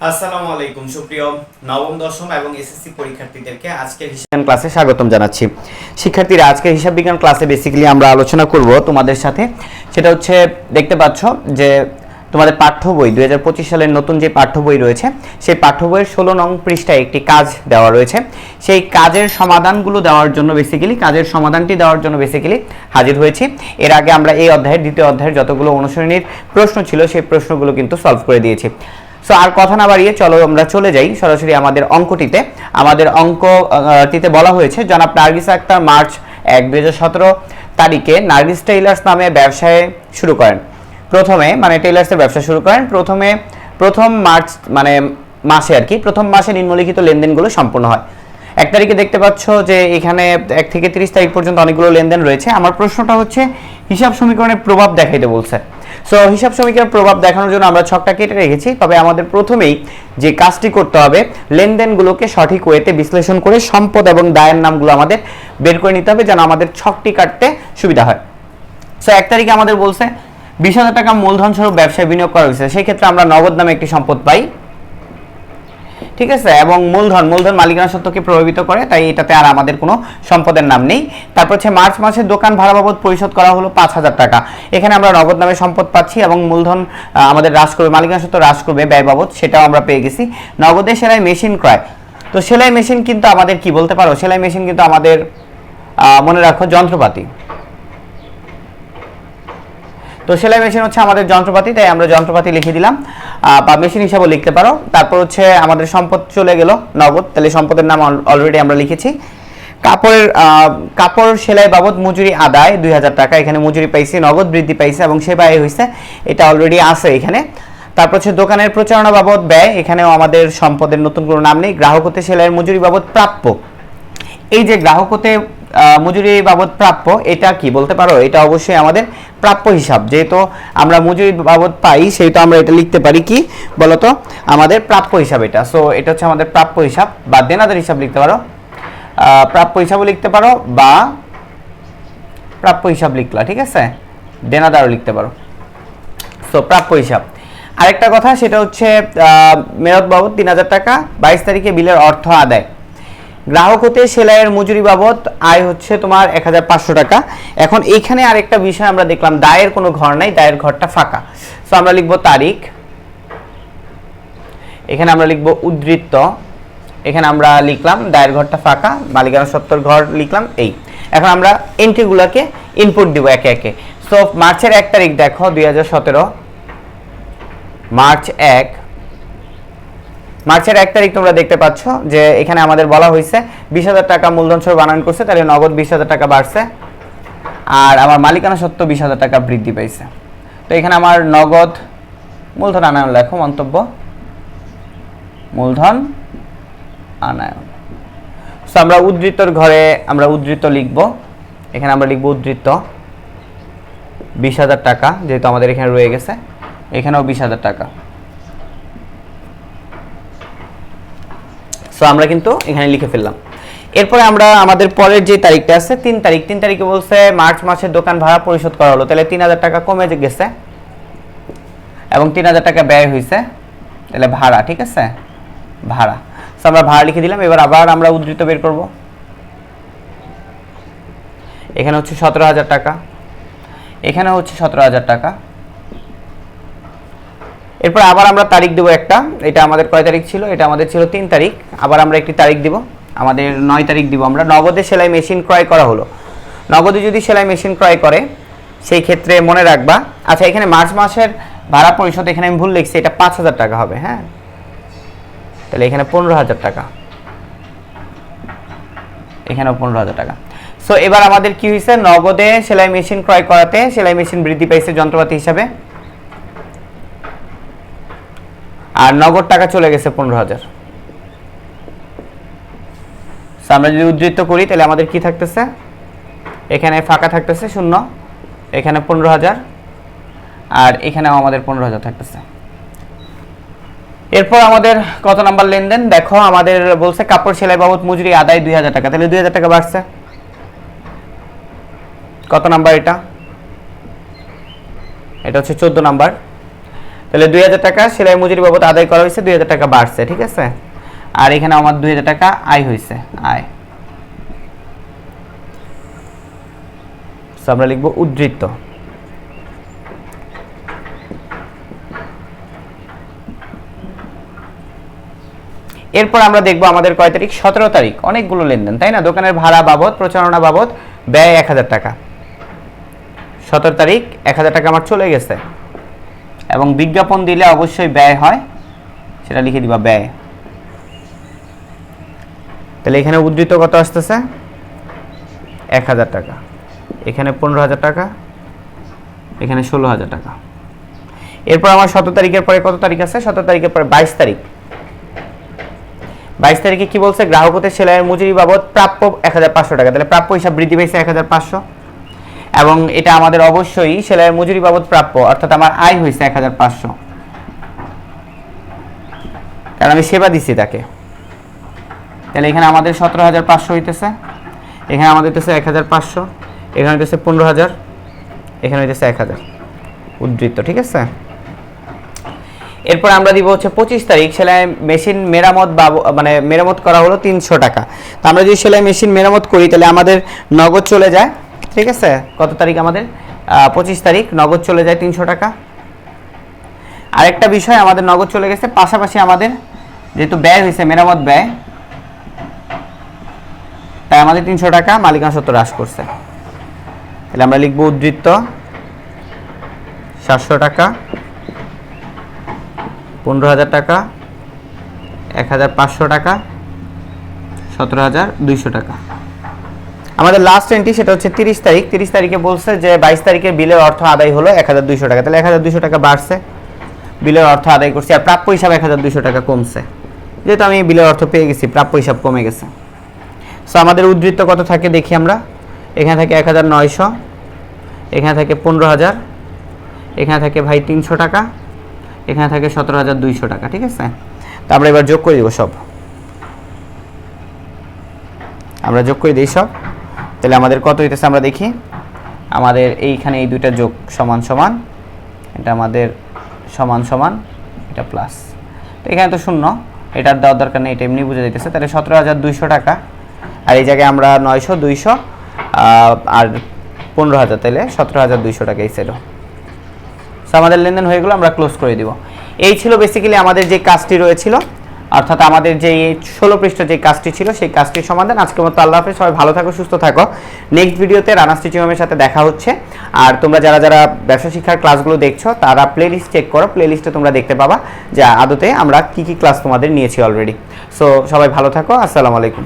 আসসালামু আলাইকুম, সুপ্রিয় নবম, দশম এবং এসএসসি পরীক্ষার্থীদেরকে আজকের হিসাব ক্লাসে স্বাগতম জানাচ্ছি। শিক্ষার্থীরা, আজকের হিসাব ক্লাসে বেসিক্যালি আমরা আলোচনা করব তোমাদের সাথে। সেটা হচ্ছে, দেখতে পাচ্ছ যে তোমাদের পাঠ্য বই, দুই সালের নতুন যে পাঠ্য বই রয়েছে, সেই পাঠ্য বইয়ের ষোলো নং পৃষ্ঠায় একটি কাজ দেওয়া রয়েছে। সেই কাজের সমাধানগুলো দেওয়ার জন্য বেসিক্যালি কাজের সমাধানটি দেওয়ার জন্য বেসিক্যালি হাজির হয়েছি। এর আগে আমরা এই অধ্যায়ের, দ্বিতীয় অধ্যায়ের যতগুলো অনুসরণীর প্রশ্ন ছিল, সেই প্রশ্নগুলো কিন্তু সলভ করে দিয়েছি। সো আর কথা না বাড়িয়ে চলো আমরা চলে যাই সরাসরি আমাদের অঙ্কটিতে। আমাদের অঙ্কটিতে বলা হয়েছে, জনাব নার্গিস আক্তার মার্চ এক দুই তারিখে নার্গিস টেইলার্স নামে ব্যবসায় শুরু করেন। প্রথমে মানে টেইলার্সের ব্যবসা শুরু করেন। প্রথমে, প্রথম মার্চ মানে মাসে আর কি, প্রথম মাসে নিম্নলিখিত লেনদেনগুলো সম্পূর্ণ হয়। এক তারিখে দেখতে পাচ্ছ যে এখানে এক থেকে তিরিশ তারিখ পর্যন্ত অনেকগুলো লেনদেন রয়েছে। আমার প্রশ্নটা হচ্ছে, হিসাব সমীকরণের প্রভাব দেখাইতে বলছে। সো হিসাব সমীকরণের প্রভাব দেখানোর জন্য আমরা ছকটা কেটে রেখেছি, তবে আমাদের প্রথমেই যে কাজটি করতে হবে, লেনদেনগুলোকে সঠিক ওয়েতে বিশ্লেষণ করে সম্পদ এবং দায়ের নামগুলো আমাদের বের করে নিতে হবে যেন আমাদের ছকটি কাটতে সুবিধা হয়। সো এক তারিখে আমাদের বলছে, বিশ টাকা মূলধন স্বরূপ ব্যবসায় বিনিয়োগ করা হয়েছে। সেই ক্ষেত্রে আমরা নগদ নামে একটি সম্পদ পাই। ঠিক আছে? এবং মূলধন মূলধন মালিকানা সত্ত্বকে প্রভাবিত করে? তাই এটাতে আর আমাদের কোনো সম্পদের নাম নেই। তারপর হচ্ছে মার্চ মাসে দোকান ভাড়া বাবদ পরিশোধ করা হলো পাঁচ হাজার টাকা। এখানে আমরা নগদ নামে সম্পদ পাচ্ছি এবং মূলধন আমাদের হ্রাস করবে, মালিকানা সত্ত্ব হ্রাস করবে ব্যয় বাবদ, সেটাও আমরা পেয়ে গেছি। নগদে সেলাই মেশিন ক্রয়। তো সেলাই মেশিন কিন্তু আমাদের কি বলতে পারো? সেলাই মেশিন কিন্তু আমাদের মনে রাখো যন্ত্রপাতি। তো সেলাই মেশিন হচ্ছে আমাদের যন্ত্রপাতি, তাই আমরা যন্ত্রপাতি লিখে দিলাম। বা মেশিন হিসাবেও লিখতে পারো। তারপর হচ্ছে আমাদের সম্পদ চলে গেল, নগদ। তাহলে সম্পদের নাম অলরেডি আমরা লিখেছি। কাপড়ের কাপড় সেলাই বাবদ মজুরি আদায় দুই হাজার টাকা। এখানে মজুরি পাইছে, নগদ বৃদ্ধি পাইছে এবং সেবা এ হয়েছে এটা অলরেডি আছে এখানে। তারপর হচ্ছে দোকানের প্রচারণা বাবদ ব্যয়। এখানেও আমাদের সম্পদের নতুন কোনো নাম নেই। গ্রাহক হতে সেলাইয়ের মজুরি বাবদ প্রাপ্য। এই যে গ্রাহক হতে মজুরি বাবদ প্রাপ্য, এটা কি বলতে পারো? এটা অবশ্যই আমাদের প্রাপ্য হিসাব। যেহেতু আমরা মজুরি বাবদ পাই, সেহেতু আমরা এটা লিখতে পারি কি? বলতো, আমাদের প্রাপ্য হিসাব এটা। সো এটা হচ্ছে আমাদের প্রাপ্য হিসাব বা দেনাদার হিসাব লিখতে পারো। প্রাপ্য হিসাবও লিখতে পারো বা প্রাপ্য হিসাব লিখলা, ঠিক আছে? দেনাদারও লিখতে পারো। সো প্রাপ্য হিসাব। আরেকটা কথা, সেটা হচ্ছে মেয়াদ বাবদ তিন হাজার টাকা, বাইশ তারিখে বিলের অর্থ আদায়। গ্রাহক হতে সেলাইয়ের মজুরি বাবদ আয় হচ্ছে তোমার এক হাজার পাঁচশো টাকা। এখন এইখানে আরেকটা বিষয় আমরা দেখলাম, দায়ের কোনো ঘর নাই, দায়ের ঘরটা ফাঁকা। সো আমরা লিখব তারিখ, এখানে আমরা লিখব উদ্ধৃত্ত, এখানে আমরা লিখলাম দায়ের ঘরটা ফাঁকা, মালিকানা সত্তর ঘর লিখলাম এই। এখন আমরা এন্ট্রিগুলোকে ইনপুট দিব একে একে। সো মার্চের এক তারিখ দেখো, দুই হাজার সতেরো। মার্চ এক মার্চের এক তারিখ তোমরা দেখতে পাচ্ছ যে এখানে আমাদের বলা হয়েছে বিশ হাজার টাকা মূলধন সহ বানান করছে, তাহলে নগদ বিশ হাজার টাকা বাড়ছে। আর আমার মালিকানা সত্ত্ব বিশ হাজার টাকা বৃদ্ধি পাইছে। তো এখানে আমার নগদ মূলধন আনায়ন লেখো, মন্তব্য। মূলধন আনায়ন। সো আমরা উদ্ধৃতর ঘরে আমরা উদ্ধৃত লিখব। এখানে আমরা লিখব উদ্ধৃত বিশ হাজার টাকা, যেহেতু আমাদের এখানে রয়ে গেছে। এখানেও বিশ হাজার টাকা। সো আমরা কিন্তু এখানে লিখে ফেললাম। এরপরে আমরা আমাদের পরের যে তারিখটা আছে, তিন তারিখ, তিন তারিখে বলছে মার্চ মাসের দোকান ভাড়া পরিশোধ করা হলো। তাহলে তিন হাজার টাকা কমে গেছে এবং তিন হাজার টাকা ব্যয় হয়েছে, তাহলে ভাড়া, ঠিক আছে? ভাড়া। সো আমরা ভাড়া লিখে দিলাম, এবার আবার আমরা উদ্ধৃত বের করব। এখানে হচ্ছে সতেরো হাজার টাকা। এখানে হচ্ছে সতেরো হাজার টাকা। এরপর আবার আমরা তারিখ দেবো একটা। এটা আমাদের কয় তারিখ ছিল? এটা আমাদের ছিল তিন তারিখ। আবার আমরা একটি তারিখ দিব। আমাদের নয় তারিখ দিব আমরা। নগদে সেলাই মেশিন ক্রয় করা হলো। নগদে যদি সেলাই মেশিন ক্রয় করে, সেই ক্ষেত্রে মনে রাখবা। আচ্ছা এখানে মার্চ মাসের ভাড়া পরিশোধ এখানে আমি ভুল লিখছি। এটা পাঁচ হাজার টাকা হবে হ্যাঁ? তাহলে এখানে পনেরো হাজার টাকা। এখানেও পনেরো হাজার টাকা। সো এবার আমাদের কি হয়েছে নগদে সেলাই মেশিন ক্রয় করাতে সেলাই মেশিন বৃদ্ধি পাইছে যন্ত্রপাতি হিসাবে। আর নগদ টাকা চলে গেছে পনেরো হাজার। আমরা যদি উদ্ধৃত করি, তাহলে আমাদের কি থাকতেছে? এখানে ফাঁকা থাকতেছে শূন্য, এখানে পনেরো হাজার, আর এখানেও আমাদের পনেরো হাজার থাকতেছে। এরপর আমাদের কত নাম্বার লেনদেন? দেখো, আমাদের বলছে কাপড় সেলাই বাবদ মজুরি আদায় দুই হাজার টাকা। তাহলে দুই হাজার টাকা বাড়ছে। কত নাম্বার এটা? এটা হচ্ছে চোদ্দ নাম্বার। তাহলে দুই হাজার টাকা সেলাই মজুরি বাবদ আদায় করা হয়েছে, দুই হাজার টাকা বাড়ছে, ঠিক আছে? আর এখানে আমার দুই হাজার টাকা আয় হয়েছে, আয়। আমরা লিখব উদ্ধৃত এরপর আমরা দেখব আমাদের কয় তারিখ? সতেরো তারিখ। অনেকগুলো লেনদেন, তাই না? দোকানের ভাড়া বাবদ, প্রচারণা বাবদ ব্যয় এক হাজার টাকা। সতেরো তারিখ, এক হাজার টাকা আমার চলে গেছে। এবং বিজ্ঞাপন দিলে অবশ্যই ব্যয় হয়, সেটা লিখে দিবা, ব্যয়। তাহলে এখানে উদ্ধৃত কত আসতেছে? এক হাজার টাকা। এখানে পনেরো হাজার টাকা, এখানে ষোলো হাজার টাকা। এরপর আমার সতেরো তারিখের পরে কত তারিখ আছে? সতেরো তারিখের পরে বাইশ তারিখ। বাইশ তারিখে কি বলছে? গ্রাহক হতে সেলাইয়ের মজুরি বাবদ প্রাপ্য এক হাজার পাঁচশো টাকা। তাহলে প্রাপ্য হিসাব বৃদ্ধি পেয়েছে এক হাজার পাঁচশো। এবং এটা আমাদের অবশ্যই সেলাইয়ের মজুরি বাবদ প্রাপ্য, অর্থাৎ আমার আয় হয়েছে এক হাজার পাঁচশো। কারণ আমি সেবা দিচ্ছি তাকে। তাহলে এখানে আমাদের সতেরো হাজার পাঁচশো হইতেছে, এখানে আমাদের হইতেছে এক হাজার পাঁচশো, এখানে হইতেছে পনেরো হাজার, এখানে হইতেছে এক হাজার। উদ্ধৃত, ঠিক আছে? এরপর আমরা দিব হচ্ছে পঁচিশ তারিখ, সেলাই মেশিন মেরামত বাবু মানে মেরামত করা হলো তিনশো টাকা। তো আমরা যদি সেলাই মেশিন মেরামত করি, তাহলে আমাদের নগদ চলে যায় ঠিক আছে? কত তারিখ আমাদের? পঁচিশ তারিখ, নগদ চলে যায় তিনশো টাকা। আরেকটা বিষয়, আমাদের নগদ চলে গেছে, পাশাপাশি আমাদের যেহেতু ব্যয় হয়েছে, মেরামত ব্যয়, তাই আমাদের তিনশো টাকা মালিকানা সত্য হ্রাস করছে। তাহলে আমরা লিখব উদ্ধৃত্ত, সাতশো টাকা, পনেরো হাজার টাকা, এক হাজার পাঁচশো টাকা, সতেরো হাজার দুইশো টাকা। আমাদের লাস্ট এন্ট্রি সেটা হচ্ছে তিরিশ তারিখ। তিরিশ তারিখে বলছে যে বাইশ তারিখে বিলের অর্থ আদায় হলো এক হাজার দুইশো টাকা। তাহলে এক হাজার দুইশো টাকা বাড়ছে। বিলের অর্থ আদায় করছি আর প্রাপ্য হিসাব এক হাজার দুইশো টাকা কমছে। যেহেতু আমি বিলের অর্থ পেয়ে গেছি, প্রাপ্য হিসাব কমে গেছে। সো আমাদের উদ্ধৃত্ত কত থাকে দেখি আমরা। এখানে থাকে এক হাজার নয়শো, এখানে থাকে পনেরো হাজার, এখানে থাকে ভাই তিনশো টাকা, এখানে থাকে সতেরো হাজার দুইশো টাকা, ঠিক আছে? তো আমরা এবার যোগ করে দিব সব। আমরা যোগ করে দিই সব। তাহলে আমাদের কত হইতেছে আমরা দেখি? আমাদের এইখানে এই দুইটা যোগ সমান সমান। এটা আমাদের সমান সমান, এটা প্লাস তো এখানে তো শূন্য, এটার দেওয়ার দরকার নেই, এটা এমনি বুঝে দিতেছে তাহলে সতেরো হাজার দুইশো টাকা। আর এই জায়গায় আমরা নয়শো, দুইশো আর পনেরো হাজার, তাহলে সতেরো হাজার দুইশো টাকা এই সেটও সো আমাদের লেনদেন হয়ে গেলো, আমরা ক্লোজ করে দিব। এই ছিল বেসিক্যালি আমাদের যে কাজটি রয়েছিল। অর্থাৎ আমাদের যে ষোলো পৃষ্ঠা যে কাজটি ছিল, সেই কাজটির সমাধান। আজকের মতো আল্লাহ হাফেজ, সবাই ভালো থাকো, সুস্থ থাকো। নেক্সট ভিডিওতে রানা স্টিচিউমের সাথে দেখা হচ্ছে। আর তোমরা যারা যারা ব্যবসা শিক্ষার ক্লাসগুলো দেখছ, তারা প্লে লিস্ট চেক করো। প্লে লিস্টে তোমরা দেখতে পাবা যে আদতে আমরা কি কি ক্লাস তোমাদের নিয়েছি অলরেডি সো সবাই ভালো থাকো। আসসালামু আলাইকুম।